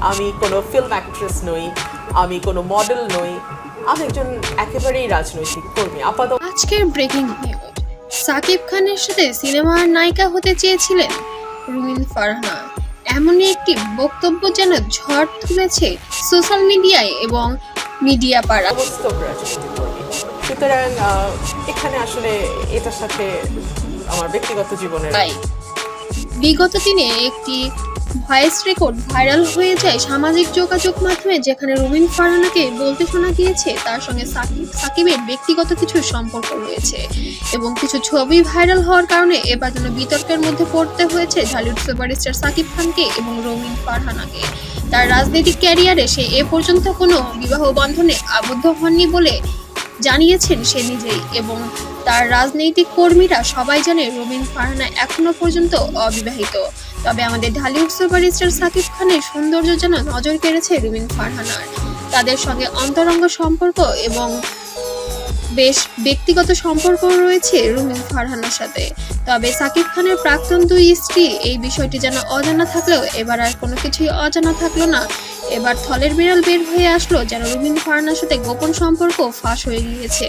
আমি কোনো film actress নই আমি কোনো মডেল নই আমি একজন একেবারেই রাজনৈতিক কর্মী আপাতত আজকের ব্রেকিং নিউজ সাকিব খানের সাথে সিনেমার নায়িকা হতে চেয়েছিলেন রুমিন ফারহানা। এমনই একটি বক্তব্য যেন ঝড় তুলেছে সোশ্যাল মিডিয়ায় এবং মিডিয়া পাড়া সুতরাং এখানে আসলে এটার সাথে আমার ব্যক্তিগত জীবনের বিগত দিনে একটি ভয়েস রেকর্ড ভাইরাল হয়ে যায় সামাজিক যোগাযোগ মাধ্যমে, যেখানে রুমিন ফারহানাকে বলতে শোনা গিয়েছে তার সঙ্গে সাকিব সাকিবের ব্যক্তিগত কিছু সম্পর্ক রয়েছে এবং কিছু ছবি ভাইরাল হওয়ার কারণে এবার যেন বিতর্কের মধ্যে পড়তে হয়েছে ঢালিউড সুপারস্টার সাকিব খানকে এবং রুমিন ফারহানাকে। তার রাজনৈতিক ক্যারিয়ারে সে এ পর্যন্ত কোনো বিবাহ বন্ধনে আবদ্ধ হননি বলে জানিয়েছেন সে নিজেই এবং তার রাজনৈতিক কর্মীরা সবাই জানে রবিন ফারহানা এখনও পর্যন্ত অবিবাহিত। তবে আমাদের ঢালিউড সুপারস্টার সাকিব খানের সৌন্দর্য যেন নজর কেড়েছে রুবিন ফারহানার। তাদের সঙ্গে অন্তরঙ্গ সম্পর্ক এবং বেশ ব্যক্তিগত সম্পর্ক রয়েছে রুমিন ফারহানার সাথে। তবে সাকিব খানের প্রাক্তন দুই স্ত্রী এই বিষয়টি যেন অজানা থাকলেও এবার আর কোনো কিছুই অজানা থাকল না। এবার থলের বিড়াল বের হয়ে আসলো, যেন রবীন্দ্র ফার্নার সাথে গোপন সম্পর্ক ফাঁস হয়ে গিয়েছে।